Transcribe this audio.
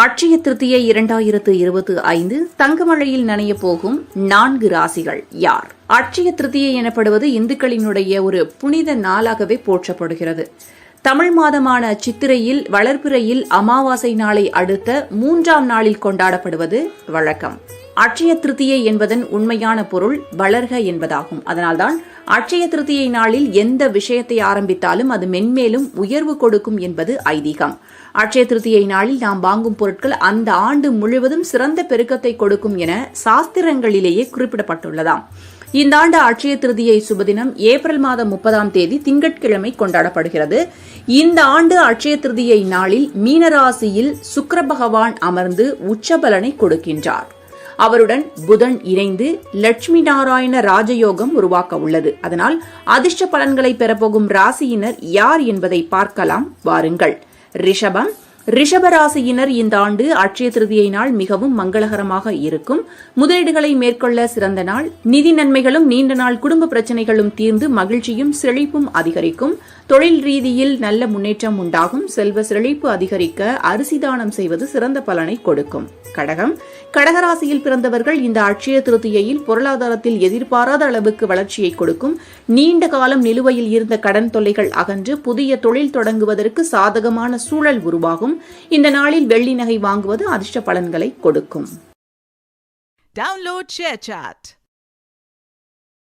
அட்சய திருத்தியை இரண்டாயிரத்து இருபத்தி ஐந்து தங்கமழையில் நனைய போகும் நான்கு ராசிகள் யார்? அட்சய திருத்தியை எனப்படுவது இந்துக்களினுடைய ஒரு புனித நாளாகவே போற்றப்படுகிறது. தமிழ் மாதமான சித்திரையில் வளர்பிறையில் அமாவாசை நாளை அடுத்த மூன்றாம் நாளில் கொண்டாடப்படுவது வழக்கம். அட்சய திருத்தியை என்பதன் உண்மையான பொருள் வளர்க என்பதாகும். அதனால்தான் அட்சய திருத்தியை நாளில் எந்த விஷயத்தை ஆரம்பித்தாலும் அது மென்மேலும் உயர்வு கொடுக்கும் என்பது ஐதீகம். அட்சய திருத்தியை நாளில் நாம் வாங்கும் பொருட்கள் அந்த ஆண்டு முழுவதும் சிறந்த பெருக்கத்தை கொடுக்கும் என சாஸ்திரங்களிலேயே குறிப்பிடப்பட்டுள்ளதாம். இந்த ஆண்டு அட்சய திருதியை சுபதினம் ஏப்ரல் மாதம் முப்பதாம் தேதி திங்கட்கிழமை கொண்டாடப்படுகிறது. இந்த ஆண்டு அட்சய திருதியை நாளில் மீனராசியில் சுக்கர பகவான் அமர்ந்து உச்சபலனை கொடுக்கின்றார். அவருடன் புதன் இணைந்து லட்சுமி நாராயண ராஜயோகம் உருவாக்க உள்ளது. அதனால் அதிர்ஷ்ட பலன்களை பெறப்போகும் ராசியினர் யார் என்பதை பார்க்கலாம். வாருங்கள். ரிஷபம் ரிஷபராசியினர் இந்த ஆண்டு அட்சய திருதியை நாள் மிகவும் மங்களகரமாக இருக்கும். முதலீடுகளை மேற்கொள்ள சிறந்த நாள். நிதி நன்மைகளும் நீண்ட நாள் குடும்ப பிரச்சனைகளும் தீர்ந்து மகிழ்ச்சியும் செழிப்பும் அதிகரிக்கும். தொழில் ரீதியில் நல்ல முன்னேற்றம் உண்டாகும். செல்வ செழிப்பு அதிகரிக்க அரிசி தானம் செய்வது சிறந்த பலனை கொடுக்கும். கடகம். கடகராசியில் பிறந்தவர்கள் இந்த அட்சய திருத்தியையில் பொருளாதாரத்தில் எதிர்பாராத அளவுக்கு வளர்ச்சியை கொடுக்கும். நீண்ட காலம் நிலுவையில் இருந்த கடன் தொல்லைகள் அகன்று புதிய தொழில் தொடங்குவதற்கு சாதகமான சூழல் உருவாகும். இந்த நாளில் வெள்ளி நகை வாங்குவது அதிர்ஷ்ட பலன்களை கொடுக்கும் Download ShareChat.